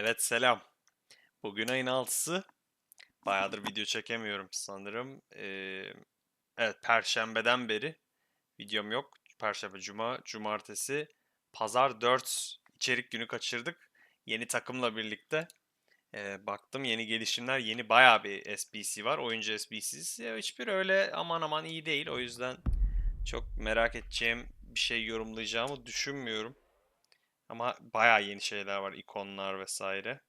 Evet selam. Bugün ayın 6'sı. Bayağıdır video çekemiyorum sanırım. Ee, evet Perşembeden beri videom yok. Perşembe, Cuma, Cumartesi, Pazar 4 içerik günü kaçırdık. Yeni takımla birlikte. Ee, baktım yeni gelişimler, yeni bayağı bir SBC var. Oyuncu SBC'si. Ya hiçbir öyle aman aman iyi değil. O yüzden çok merak edeceğim bir şey yorumlayacağımı düşünmüyorum. Ama bayağı yeni şeyler var, ikonlar vesaire.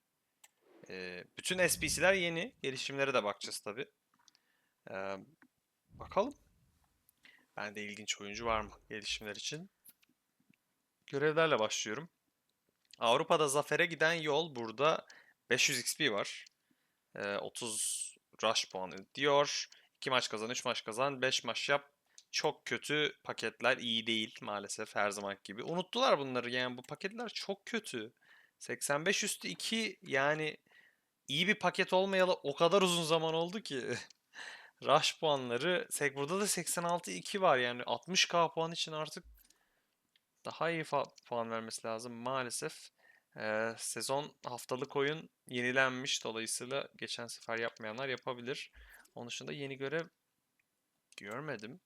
Ee, bütün SPC'ler yeni. Gelişimlere de bakacağız tabi. bakalım. Ben de ilginç oyuncu var mı gelişimler için? Görevlerle başlıyorum. Avrupa'da zafere giden yol burada 500 XP var. Ee, 30 rush puanı diyor. 2 maç kazan, 3 maç kazan, 5 maç yap. Çok kötü paketler iyi değil maalesef her zaman gibi. Unuttular bunları yani bu paketler çok kötü. 85 üstü 2 yani iyi bir paket olmayalı o kadar uzun zaman oldu ki. Rush puanları burada da 86 2 var yani 60k puan için artık daha iyi puan vermesi lazım maalesef. Ee, sezon haftalık oyun yenilenmiş dolayısıyla geçen sefer yapmayanlar yapabilir. Onun dışında yeni görev görmedim.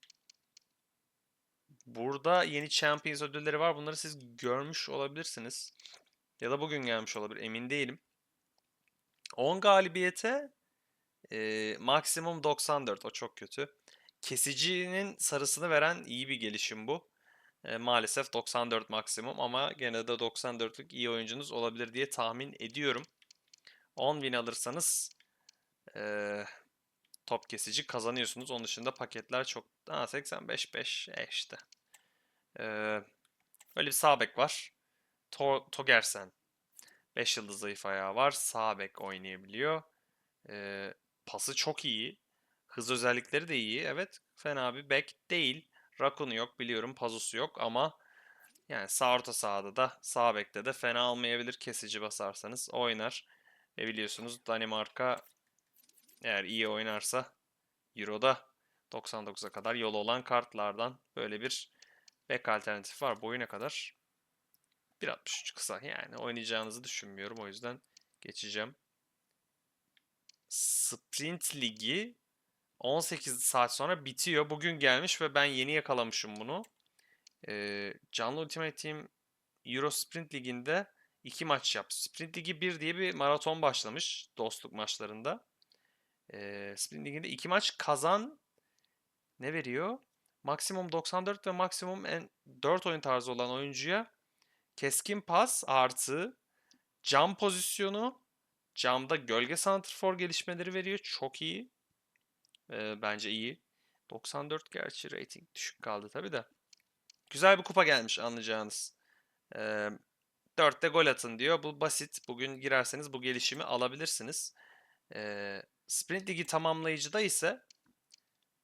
Burada yeni Champions ödülleri var. Bunları siz görmüş olabilirsiniz. Ya da bugün gelmiş olabilir. Emin değilim. 10 galibiyete e, maksimum 94. O çok kötü. Kesicinin sarısını veren iyi bir gelişim bu. E, maalesef 94 maksimum ama gene de 94'lük iyi oyuncunuz olabilir diye tahmin ediyorum. 10 win alırsanız top kesici kazanıyorsunuz. Onun dışında paketler çok... Ha 85-5 e işte. E, böyle bir sağ bek var. To Togersen. 5 yıldız zayıf ayağı var. Sağ bek oynayabiliyor. E, pası çok iyi. Hız özellikleri de iyi. Evet fena bir bek değil. Rakun'u yok biliyorum. Pazusu yok ama yani sağ orta sahada da sağ bekte de fena olmayabilir. Kesici basarsanız oynar. Ve biliyorsunuz Danimarka eğer iyi oynarsa Euro'da 99'a kadar yolu olan kartlardan böyle bir bek alternatif var. Boyu ne kadar? 1.63 kısa. Yani oynayacağınızı düşünmüyorum. O yüzden geçeceğim. Sprint Ligi 18 saat sonra bitiyor. Bugün gelmiş ve ben yeni yakalamışım bunu. Ee, canlı Ultimate Team Euro Sprint Ligi'nde iki maç yap. Sprint Ligi 1 diye bir maraton başlamış dostluk maçlarında. Ee, Sprint Ligi'nde iki maç kazan ne veriyor? Maksimum 94 ve maksimum en 4 oyun tarzı olan oyuncuya keskin pas artı cam pozisyonu camda gölge santrfor gelişmeleri veriyor. Çok iyi. Ee, bence iyi. 94 gerçi rating düşük kaldı tabi de. Güzel bir kupa gelmiş anlayacağınız. Ee, 4'te gol atın diyor. Bu basit. Bugün girerseniz bu gelişimi alabilirsiniz. Ee, Sprint Ligi tamamlayıcıda ise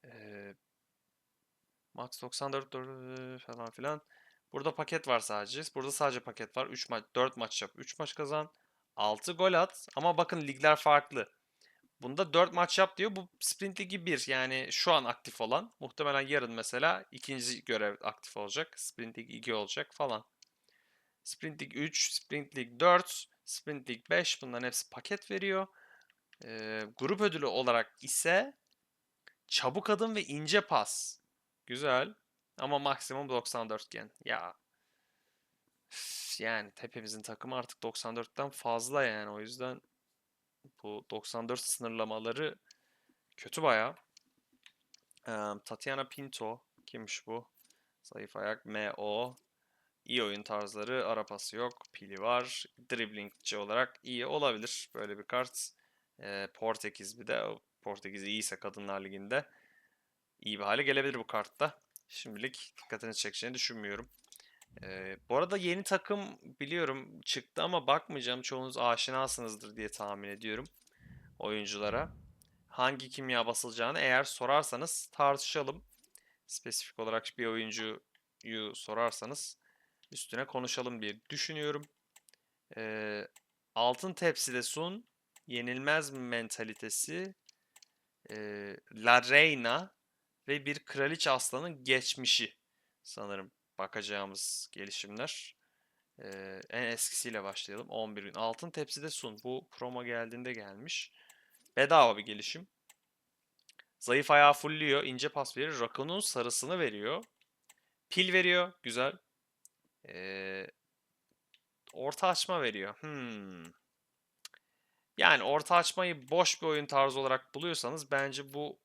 e, Max 94 dur- falan filan. Burada paket var sadece. Burada sadece paket var. 3 maç, 4 maç yap. 3 maç kazan. 6 gol at. Ama bakın ligler farklı. Bunda 4 maç yap diyor. Bu Sprint Ligi 1. Yani şu an aktif olan. Muhtemelen yarın mesela ikinci görev aktif olacak. Sprint Lig 2 olacak falan. Sprint Lig 3, Sprint Lig 4, Sprint Lig 5 bunların hepsi paket veriyor. Ee, grup ödülü olarak ise çabuk adım ve ince pas. Güzel. Ama maksimum 94 gen. Ya. Yani hepimizin takımı artık 94'ten fazla yani. O yüzden bu 94 sınırlamaları kötü baya. Tatiana Pinto. Kimmiş bu? Zayıf ayak. MO. İyi oyun tarzları. Arapası yok. Pili var. Driblingçi olarak iyi olabilir. Böyle bir kart. Ee, Portekiz bir de. Portekiz iyiyse Kadınlar Ligi'nde iyi bir hale gelebilir bu kartta. Şimdilik dikkatini çekeceğini düşünmüyorum. Ee, bu arada yeni takım biliyorum çıktı ama bakmayacağım. Çoğunuz aşinasınızdır diye tahmin ediyorum oyunculara. Hangi kimya basılacağını eğer sorarsanız tartışalım. Spesifik olarak bir oyuncuyu sorarsanız üstüne konuşalım diye düşünüyorum. Ee, altın tepside sun, yenilmez mentalitesi, ee, La Reina ve bir kraliçe aslanın geçmişi sanırım bakacağımız gelişimler. Ee, en eskisiyle başlayalım. 11 gün. Altın tepside sun. Bu promo geldiğinde gelmiş. Bedava bir gelişim. Zayıf ayağı fullüyor. ince pas verir. Rakunun sarısını veriyor. Pil veriyor. Güzel. Ee, orta açma veriyor. Hmm. Yani orta açmayı boş bir oyun tarzı olarak buluyorsanız bence bu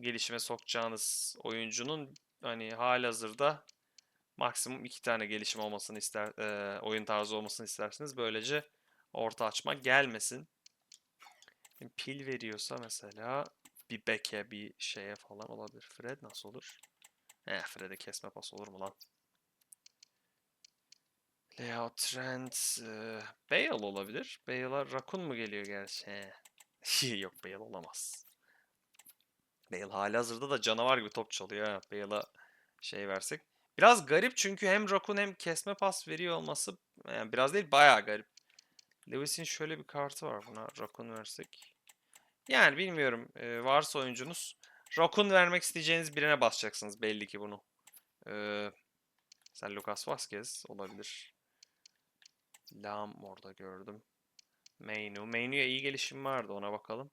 gelişime sokacağınız oyuncunun hani halihazırda maksimum iki tane gelişim olmasını ister e, oyun tarzı olmasını istersiniz. Böylece orta açma gelmesin. Pil veriyorsa mesela bir beke bir şeye falan olabilir. Fred nasıl olur? Eh Fred'e kesme pas olur mu lan? Leo Trent, e, Bale olabilir. Bale'a Rakun mu geliyor gerçi? Yok Bale olamaz. Bale halihazırda da canavar gibi top çalıyor. Bale'a şey versek. Biraz garip çünkü hem Rakun hem kesme pas veriyor olması yani biraz değil bayağı garip. Lewis'in şöyle bir kartı var buna Rakun versek. Yani bilmiyorum e, varsa oyuncunuz Rakun vermek isteyeceğiniz birine basacaksınız belli ki bunu. Ee, sen Lucas Vazquez olabilir. Lam orada gördüm. Mainu. Mainu'ya iyi gelişim vardı ona bakalım.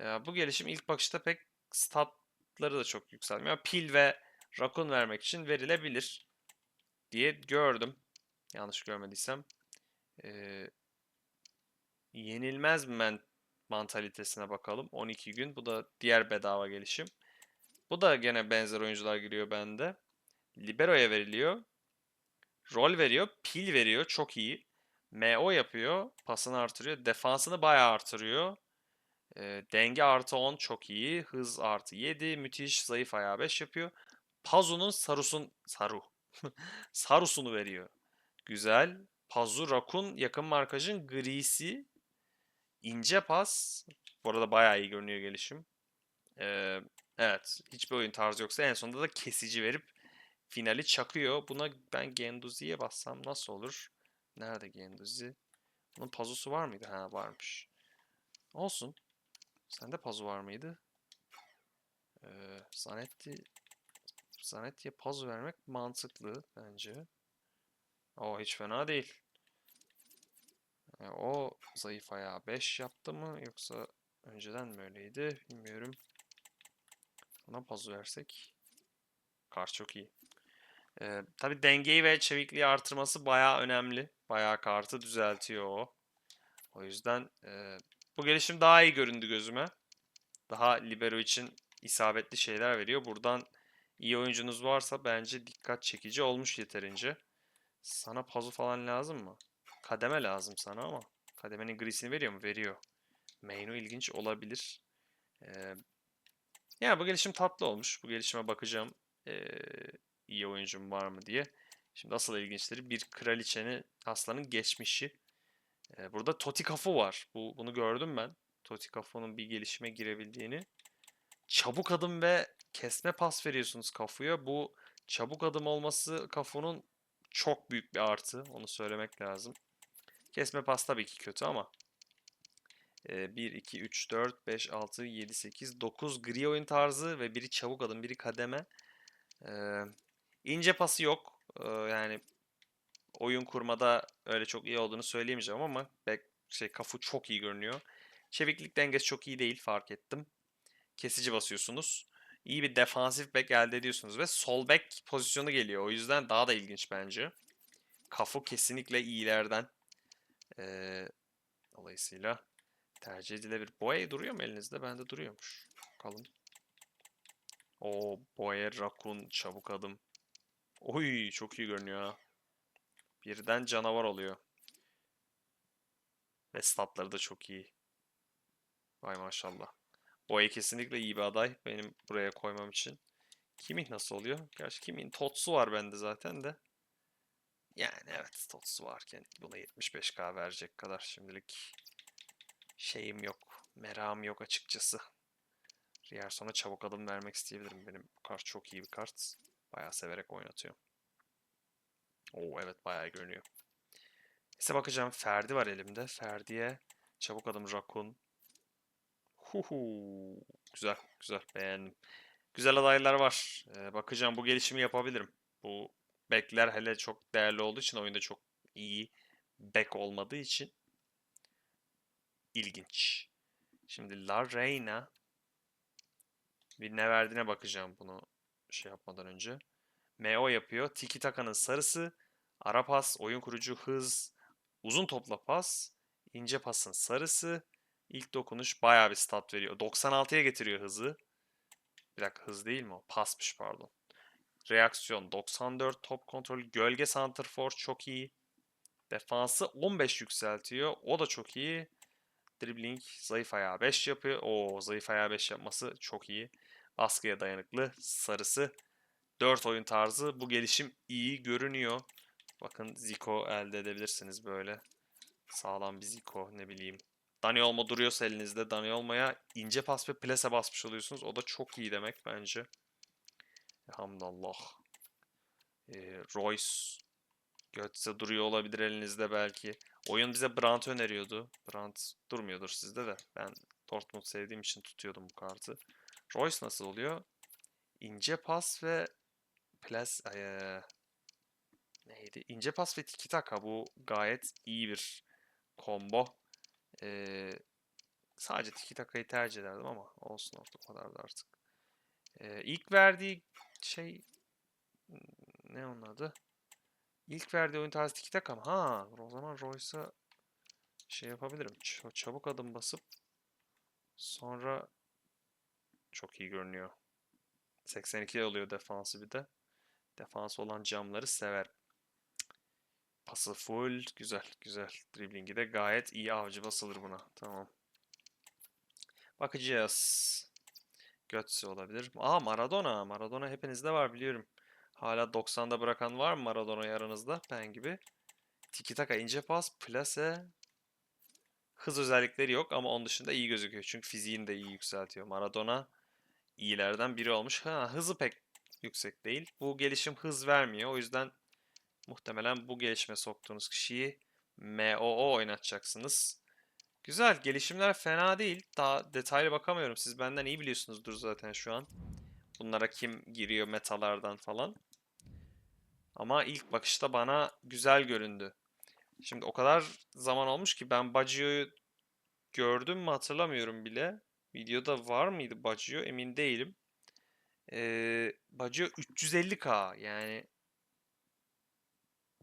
Ee, bu gelişim ilk bakışta pek statları da çok yükselmiyor. Pil ve Rakun vermek için verilebilir diye gördüm. Yanlış görmediysem. Ee, yenilmez men mantalitesine bakalım. 12 gün. Bu da diğer bedava gelişim. Bu da gene benzer oyuncular giriyor bende. Libero'ya veriliyor. Rol veriyor. Pil veriyor. Çok iyi. MO yapıyor. Pasını artırıyor. Defansını bayağı artırıyor. Ee, denge artı 10 çok iyi. Hız artı 7. Müthiş. Zayıf ayağı 5 yapıyor. Pazu'nun Sarus'un Saru. Sarus'unu veriyor. Güzel. Pazu Rakun yakın markajın grisi. ince pas. Bu arada bayağı iyi görünüyor gelişim. Ee, evet. Hiçbir oyun tarzı yoksa en sonunda da kesici verip finali çakıyor. Buna ben Genduzi'ye bassam nasıl olur? Nerede Genduzi? Bunun pazusu var mıydı? Ha varmış. Olsun. Sende pazu var mıydı? Ee, Zanetti Zanetti'ye pazu vermek mantıklı bence. O hiç fena değil. E, o zayıf ayağı 5 yaptı mı yoksa önceden mi öyleydi bilmiyorum. Ona pazu versek. Kar çok iyi. Ee, tabii dengeyi ve çevikliği artırması bayağı önemli. Bayağı kartı düzeltiyor o. O yüzden e, bu gelişim daha iyi göründü gözüme. Daha libero için isabetli şeyler veriyor. Buradan iyi oyuncunuz varsa bence dikkat çekici olmuş yeterince. Sana pazu falan lazım mı? Kademe lazım sana ama. Kademenin grisini veriyor mu? Veriyor. Mainu ilginç olabilir. Ee, yani bu gelişim tatlı olmuş. Bu gelişime bakacağım. Ee, iyi oyuncum var mı diye. Şimdi asıl ilginçleri bir kraliçenin aslanın geçmişi. Ee, burada Totikafu var. Bu, bunu gördüm ben. Totikafu'nun bir gelişime girebildiğini. Çabuk adım ve kesme pas veriyorsunuz Kafu'ya. Bu çabuk adım olması Kafu'nun çok büyük bir artı. Onu söylemek lazım. Kesme pas tabii ki kötü ama. Ee, 1, 2, 3, 4, 5, 6, 7, 8, 9 gri oyun tarzı ve biri çabuk adım, biri kademe. Ee, ince pası yok. Ee, yani oyun kurmada öyle çok iyi olduğunu söyleyemeyeceğim ama back, şey kafu çok iyi görünüyor. Çeviklik dengesi çok iyi değil fark ettim. Kesici basıyorsunuz. İyi bir defansif back elde ediyorsunuz ve sol back pozisyonu geliyor. O yüzden daha da ilginç bence. Kafu kesinlikle iyilerden. Ee, dolayısıyla tercih edilebilir. Boya duruyor mu elinizde? Bende duruyormuş. Bakalım. O Boya Rakun çabuk adım. Oy çok iyi görünüyor ha. Birden canavar oluyor. Ve statları da çok iyi. Vay maşallah. Boya kesinlikle iyi bir aday benim buraya koymam için. Kimih nasıl oluyor? Gerçi Kimih'in Totsu var bende zaten de. Yani evet Totsu varken buna 75k verecek kadar şimdilik şeyim yok. Merakım yok açıkçası. Rierson'a çabuk adım vermek isteyebilirim. Benim bu kart çok iyi bir kart. Bayağı severek oynatıyor. Oo evet bayağı görünüyor. Neyse bakacağım. Ferdi var elimde. Ferdi'ye çabuk adım Rakun. Huhu. Güzel, güzel. Beğendim. Güzel adaylar var. Ee, bakacağım bu gelişimi yapabilirim. Bu Bekler hele çok değerli olduğu için oyunda çok iyi bek olmadığı için ilginç. Şimdi La Reina bir ne verdiğine bakacağım bunu şey yapmadan önce. MO yapıyor. Tiki Taka'nın sarısı. Ara pas, oyun kurucu hız, uzun topla pas, ince pasın sarısı. İlk dokunuş bayağı bir stat veriyor. 96'ya getiriyor hızı. Bir dakika hız değil mi o? Pasmış pardon. Reaksiyon 94, top kontrol, gölge santrfor çok iyi. Defansı 15 yükseltiyor. O da çok iyi. Dribbling zayıf ayağı 5 yapıyor. Oo zayıf ayağı 5 yapması çok iyi. Baskıya dayanıklı sarısı. 4 oyun tarzı. Bu gelişim iyi görünüyor. Bakın Zico elde edebilirsiniz böyle. Sağlam bir Zico ne bileyim. Dani Olmo duruyorsa elinizde. Dani Olmo'ya ince pas ve plase basmış oluyorsunuz. O da çok iyi demek bence. Hamdallah. Ee, Royce. Götze duruyor olabilir elinizde belki. Oyun bize Brandt öneriyordu. Brandt durmuyordur sizde de. Ben Dortmund sevdiğim için tutuyordum bu kartı. Royce nasıl oluyor? İnce pas ve plas eee, neydi? İnce pas ve tiki taka bu gayet iyi bir combo. Ee, sadece tiki takayı tercih ederdim ama olsun artık o kadar da artık. Ee, ilk verdiği şey ne onun adı? İlk verdiği oyun tarzı tiki taka mı? Ha, o zaman Royce'a şey yapabilirim. Ç- çabuk adım basıp sonra çok iyi görünüyor. 82 oluyor defansı bir de. Defans olan camları sever. Pası full. Güzel, güzel. Driblingi de gayet iyi avcı basılır buna. Tamam. Bakacağız. Götze olabilir. Aa Maradona. Maradona hepinizde var biliyorum. Hala 90'da bırakan var mı Maradona'yı aranızda? Ben gibi. Tiki taka ince pas, plase. Hız özellikleri yok ama onun dışında iyi gözüküyor. Çünkü fiziğini de iyi yükseltiyor. Maradona iyilerden biri olmuş. Ha, hızı pek yüksek değil. Bu gelişim hız vermiyor. O yüzden muhtemelen bu gelişime soktuğunuz kişiyi MOO oynatacaksınız. Güzel. Gelişimler fena değil. Daha detaylı bakamıyorum. Siz benden iyi biliyorsunuzdur zaten şu an. Bunlara kim giriyor metalardan falan. Ama ilk bakışta bana güzel göründü. Şimdi o kadar zaman olmuş ki ben Baggio'yu gördüm mü hatırlamıyorum bile. Videoda var mıydı Baggio emin değilim. Ee, Baggio 350k yani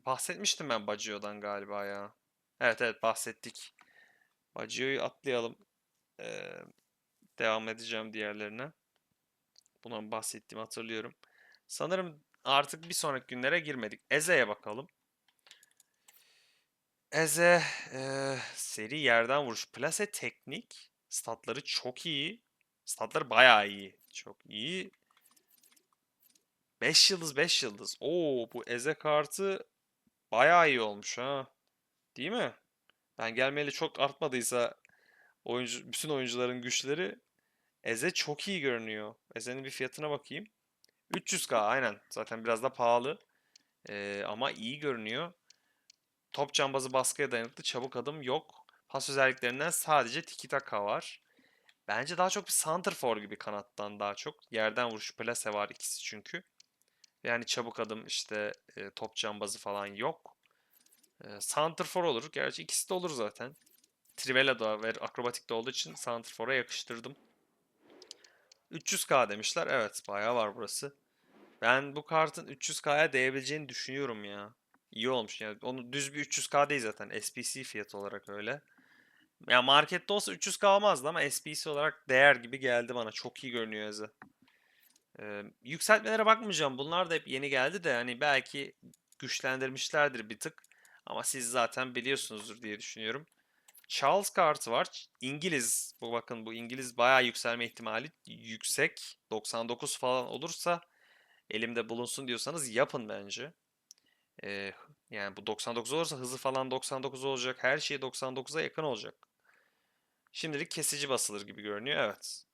bahsetmiştim ben Baggio'dan galiba ya. Evet evet bahsettik. Baggio'yu atlayalım. Ee, devam edeceğim diğerlerine. Bundan bahsettiğimi hatırlıyorum. Sanırım artık bir sonraki günlere girmedik. Eze'ye bakalım. Eze eee, seri yerden vuruş. Plase teknik. Statları çok iyi. Statları bayağı iyi. Çok iyi. 5 yıldız 5 yıldız. Oo bu Eze kartı bayağı iyi olmuş ha. Değil mi? Ben gelmeyeli çok artmadıysa oyuncu, bütün oyuncuların güçleri Eze çok iyi görünüyor. Eze'nin bir fiyatına bakayım. 300k aynen. Zaten biraz da pahalı. Ee, ama iyi görünüyor. Top cambazı baskıya dayanıklı çabuk adım yok. Pas özelliklerinden sadece tiki taka var. Bence daha çok bir santrfor gibi kanattan daha çok. Yerden vuruş plase var ikisi çünkü. Yani çabuk adım işte e, top cambazı falan yok. E, santrfor olur. Gerçi ikisi de olur zaten. Trivela da ve akrobatik de olduğu için santrfora yakıştırdım. 300k demişler. Evet bayağı var burası. Ben bu kartın 300k'ya değebileceğini düşünüyorum ya. İyi olmuş yani. Onu düz bir 300k değil zaten. SPC fiyatı olarak öyle. Ya markette olsa 300k almazdı ama SPC olarak değer gibi geldi bana. Çok iyi görünüyor Eze. Ee, yükseltmelere bakmayacağım. Bunlar da hep yeni geldi de hani belki güçlendirmişlerdir bir tık. Ama siz zaten biliyorsunuzdur diye düşünüyorum. Charles kartı var. İngiliz. Bu bakın bu İngiliz bayağı yükselme ihtimali yüksek. 99 falan olursa elimde bulunsun diyorsanız yapın bence. Ee, yani bu 99 olursa hızı falan 99 olacak. Her şey 99'a yakın olacak. Şimdilik kesici basılır gibi görünüyor. Evet.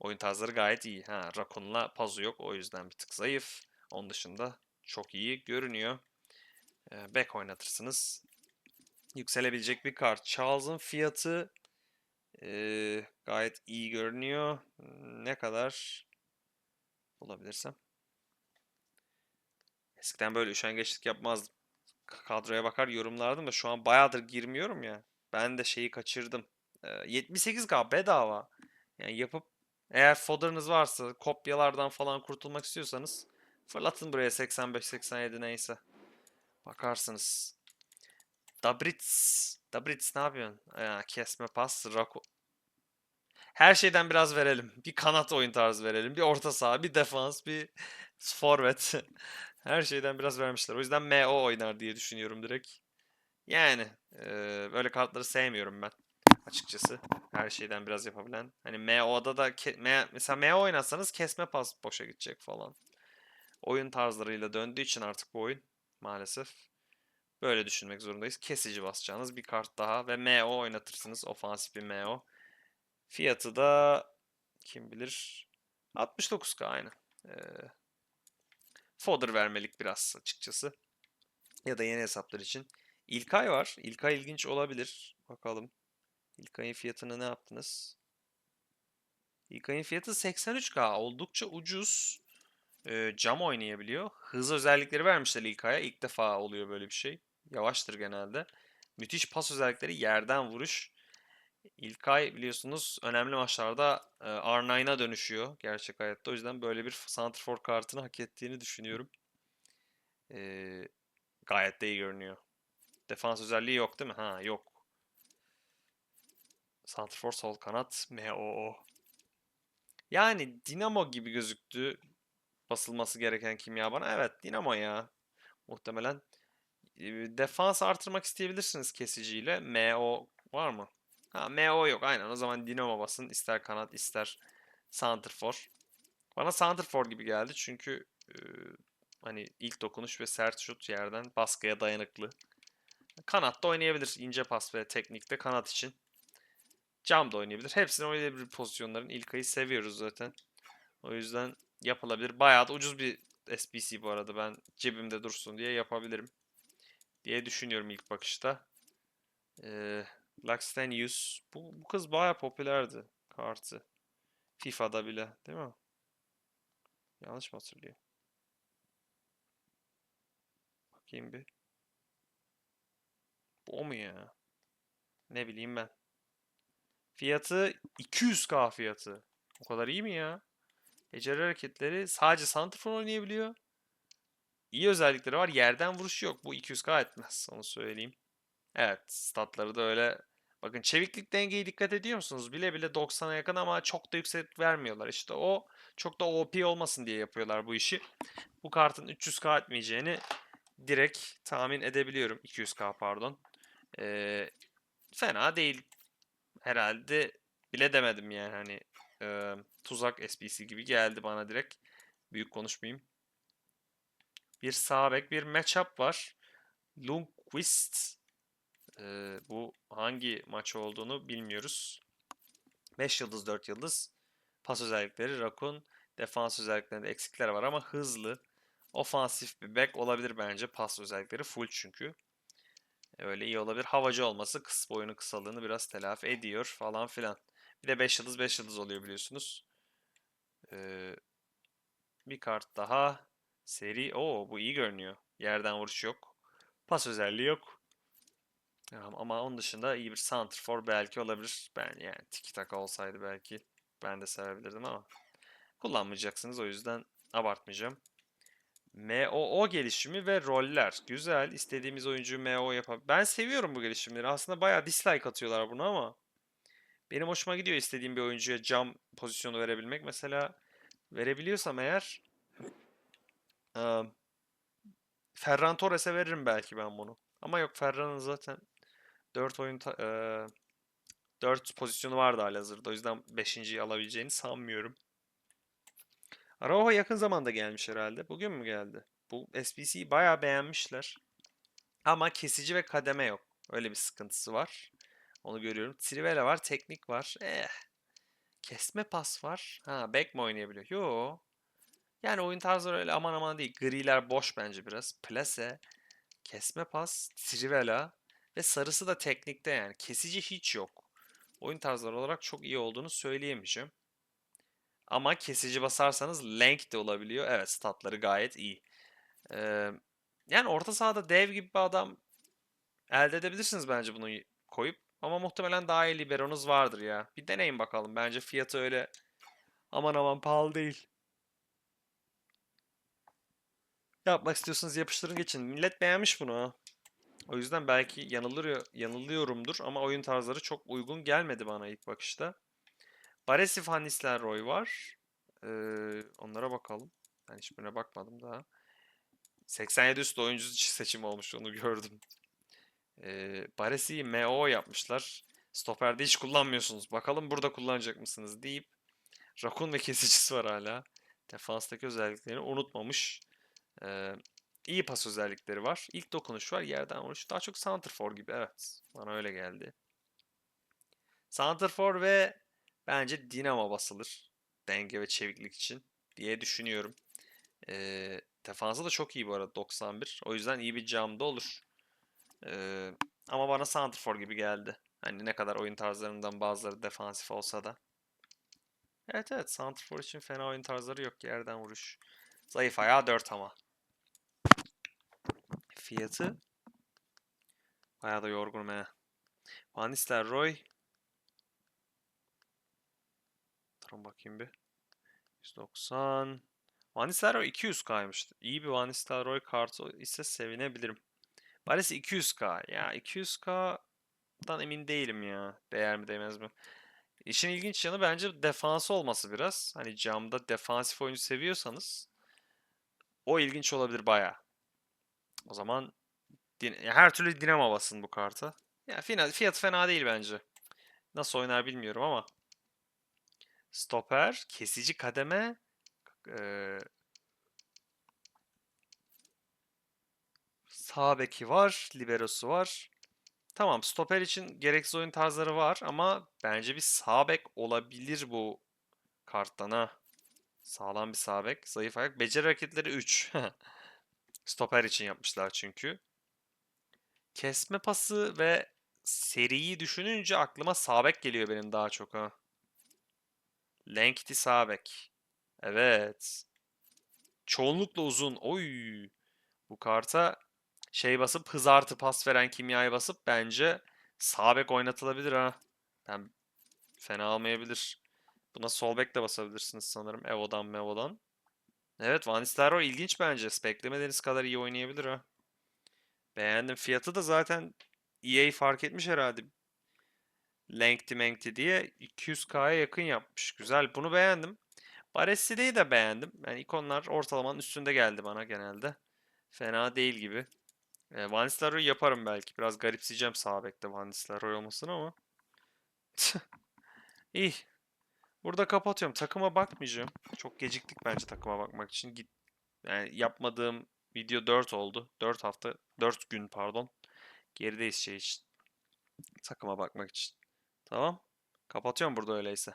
Oyun tarzları gayet iyi. Ha, Rakun'la Pazu yok. O yüzden bir tık zayıf. Onun dışında çok iyi görünüyor. Ee, back oynatırsınız. Yükselebilecek bir kart. Charles'ın fiyatı ee, gayet iyi görünüyor. Ne kadar bulabilirsem. Eskiden böyle üşengeçlik yapmazdım. Kadroya bakar yorumlardım da şu an bayağıdır girmiyorum ya. Ben de şeyi kaçırdım. Ee, 78K bedava. Yani yapıp eğer fodder'ınız varsa kopyalardan falan kurtulmak istiyorsanız fırlatın buraya 85-87 neyse. Bakarsınız. Dabritz. Dabritz ne yapıyorsun? Ya, kesme pas. Rako. Her şeyden biraz verelim. Bir kanat oyun tarzı verelim. Bir orta saha, bir defans, bir forvet. Her şeyden biraz vermişler. O yüzden MO oynar diye düşünüyorum direkt. Yani eee, böyle kartları sevmiyorum ben açıkçası. Her şeyden biraz yapabilen. Hani MO'da da M- mesela MO oynatsanız kesme pas boşa gidecek falan. Oyun tarzlarıyla döndüğü için artık bu oyun maalesef böyle düşünmek zorundayız. Kesici basacağınız bir kart daha ve MO oynatırsınız. Ofansif bir MO. Fiyatı da kim bilir 69k aynı. Ee, fodder vermelik biraz açıkçası. Ya da yeni hesaplar için. İlkay var. İlkay ilginç olabilir. Bakalım. İlkay'ın fiyatını ne yaptınız? İlkay'ın fiyatı 83k. Oldukça ucuz. Ee, cam oynayabiliyor. Hız özellikleri vermişler İlkay'a. İlk defa oluyor böyle bir şey. Yavaştır genelde. Müthiş pas özellikleri yerden vuruş. İlkay biliyorsunuz önemli maçlarda e, R9'a dönüşüyor gerçek hayatta. O yüzden böyle bir Santrfor kartını hak ettiğini düşünüyorum. Ee, gayet de iyi görünüyor. Defans özelliği yok değil mi? Ha yok. Santrfor sol kanat MOO. Yani Dinamo gibi gözüktü basılması gereken kimya bana. Evet Dinamo ya. Muhtemelen e, defans artırmak isteyebilirsiniz kesiciyle. MO var mı? Ha MO yok aynen o zaman Dinamo basın ister kanat ister Santrfor. Bana Santrfor gibi geldi çünkü e, hani ilk dokunuş ve sert şut yerden baskıya dayanıklı. Kanatta oynayabilir ince pas ve teknikte kanat için. Cam da oynayabilir. Hepsini oynayabilir pozisyonların. İlkay'ı seviyoruz zaten. O yüzden yapılabilir. Bayağı da ucuz bir SBC bu arada. Ben cebimde dursun diye yapabilirim. Diye düşünüyorum ilk bakışta. Ee, Luxtenius. Bu, bu kız bayağı popülerdi kartı. FIFA'da bile değil mi? Yanlış mı hatırlıyorum? Bakayım bir. Bu o mu ya? Ne bileyim ben. Fiyatı 200k fiyatı. O kadar iyi mi ya? Beceri hareketleri sadece Santrfor oynayabiliyor. İyi özellikleri var. Yerden vuruşu yok. Bu 200k etmez. Onu söyleyeyim. Evet. Statları da öyle. Bakın çeviklik dengeyi dikkat ediyor musunuz? Bile bile 90'a yakın ama çok da yüksek vermiyorlar. İşte o çok da OP olmasın diye yapıyorlar bu işi. Bu kartın 300k etmeyeceğini direkt tahmin edebiliyorum. 200k pardon. Ee, fena değil. Herhalde bile demedim yani hani e, tuzak SBC gibi geldi bana direkt. Büyük konuşmayayım. Bir sağ bek, bir matchup var. Lundqvist. Ee, bu hangi maç olduğunu bilmiyoruz. 5 yıldız, 4 yıldız. Pas özellikleri Rakun. Defans özelliklerinde eksikler var ama hızlı. Ofansif bir bek olabilir bence. Pas özellikleri full çünkü. Öyle iyi olabilir. Havacı olması kıs boyunun kısalığını biraz telafi ediyor falan filan. Bir de 5 yıldız 5 yıldız oluyor biliyorsunuz. Ee, bir kart daha. Seri. Oo bu iyi görünüyor. Yerden vuruş yok. Pas özelliği yok. Ama onun dışında iyi bir santrfor belki olabilir. Ben yani tiki taka olsaydı belki ben de sevebilirdim ama kullanmayacaksınız o yüzden abartmayacağım. MOO gelişimi ve roller. Güzel. İstediğimiz oyuncuyu MO yapar. Ben seviyorum bu gelişimleri. Aslında bayağı dislike atıyorlar buna ama benim hoşuma gidiyor istediğim bir oyuncuya cam pozisyonu verebilmek. Mesela verebiliyorsam eğer eee, Ferran Torres'e veririm belki ben bunu. Ama yok Ferran'ın zaten 4 oyun eee 4 pozisyonu vardı halihazırda. O yüzden 5.yi alabileceğini sanmıyorum. Araujo yakın zamanda gelmiş herhalde. Bugün mü geldi? Bu SBC'yi bayağı beğenmişler. Ama kesici ve kademe yok. Öyle bir sıkıntısı var. Onu görüyorum. Trivela var, teknik var. Eh. Kesme pas var. Ha, back mi oynayabiliyor? Yo. Yani oyun tarzları öyle aman aman değil. Griler boş bence biraz. Plase, kesme pas, Trivela ve sarısı da teknikte yani. Kesici hiç yok. Oyun tarzları olarak çok iyi olduğunu söyleyemeyeceğim. Ama kesici basarsanız length de olabiliyor. Evet statları gayet iyi. Ee, yani orta sahada dev gibi bir adam elde edebilirsiniz bence bunu koyup. Ama muhtemelen daha iyi liberonuz vardır ya. Bir deneyin bakalım. Bence fiyatı öyle aman aman pahalı değil. Yapmak istiyorsanız yapıştırın geçin. Millet beğenmiş bunu ha. O yüzden belki yanılıyor, yanılıyorumdur ama oyun tarzları çok uygun gelmedi bana ilk bakışta. Baresi Van Nistelrooy var. Ee, onlara bakalım. Ben hiçbirine bakmadım daha. 87 üstü oyuncu seçimi olmuş onu gördüm. Ee, Baresi'yi MO yapmışlar. Stoperde hiç kullanmıyorsunuz. Bakalım burada kullanacak mısınız deyip Rakun ve kesicisi var hala. Defanstaki özelliklerini unutmamış. Ee, iyi pas özellikleri var. İlk dokunuş var. Yerden vuruş. Daha çok Santrfor gibi. Evet. Bana öyle geldi. Santrfor ve bence Dinamo basılır. Denge ve çeviklik için diye düşünüyorum. Ee, defansı da çok iyi bu arada 91. O yüzden iyi bir camda olur. Ee, ama bana Santrfor gibi geldi. Hani ne kadar oyun tarzlarından bazıları defansif olsa da. Evet evet Santrfor için fena oyun tarzları yok. Yerden vuruş. Zayıf ayağı 4 ama. Fiyatı bayağı da yorgunum he. Van Nistelrooy. Durun bakayım bir. 190. Van Nistelrooy 200k'ymış. İyi bir Van Nistelrooy kartı ise sevinebilirim. Baresi 200k. Ya 200k'dan emin değilim ya. Değer mi değmez mi? İşin ilginç yanı bence defansı olması biraz. Hani camda defansif oyuncu seviyorsanız o ilginç olabilir baya. O zaman her türlü Dinamo basın bu karta. Ya fiyat fena değil bence. Nasıl oynar bilmiyorum ama. Stoper, kesici kademe, eee sağ beki var, liberosu var. Tamam, stoper için gereksiz oyun tarzları var ama bence bir sağ bek olabilir bu karttan ha. Sağlam bir sağ bek, zayıf ayak. Beceri hareketleri 3. Stoper için yapmışlar çünkü. Kesme pası ve seriyi düşününce aklıma sağ bek geliyor benim daha çok ha. Lengthy sağ bek. Evet. Çoğunlukla uzun. Oy. Bu karta şey basıp hız artı pas veren kimyayı basıp bence sağ bek oynatılabilir ha. Ben fena almayabilir. Buna sol bek de basabilirsiniz sanırım. Evo'dan Mevo'dan. Evet Van Nistelrooy ilginç bence. Beklemediğiniz kadar iyi oynayabilir ha. Beğendim. Fiyatı da zaten EA fark etmiş herhalde. Lengthy Mengthy diye 200k'ya yakın yapmış. Güzel. Bunu beğendim. Baresi'yi de beğendim. Yani ikonlar ortalamanın üstünde geldi bana genelde. Fena değil gibi. E, Van yaparım belki. Biraz garipseyeceğim sağ bekte Van Nistelrooy ama. İyi. Burada kapatıyorum. Takıma bakmayacağım. Çok geciktik bence takıma bakmak için. Git yani yapmadığım video 4 oldu. 4 hafta, 4 gün pardon. Gerideyiz şey için. Takıma bakmak için. Tamam. Kapatıyorum burada öyleyse.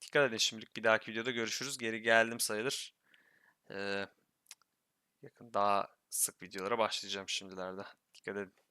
Dikkat edin şimdilik. Bir dahaki videoda görüşürüz. Geri geldim sayılır. Ee, yakın daha sık videolara başlayacağım şimdilerde. Dikkat edin.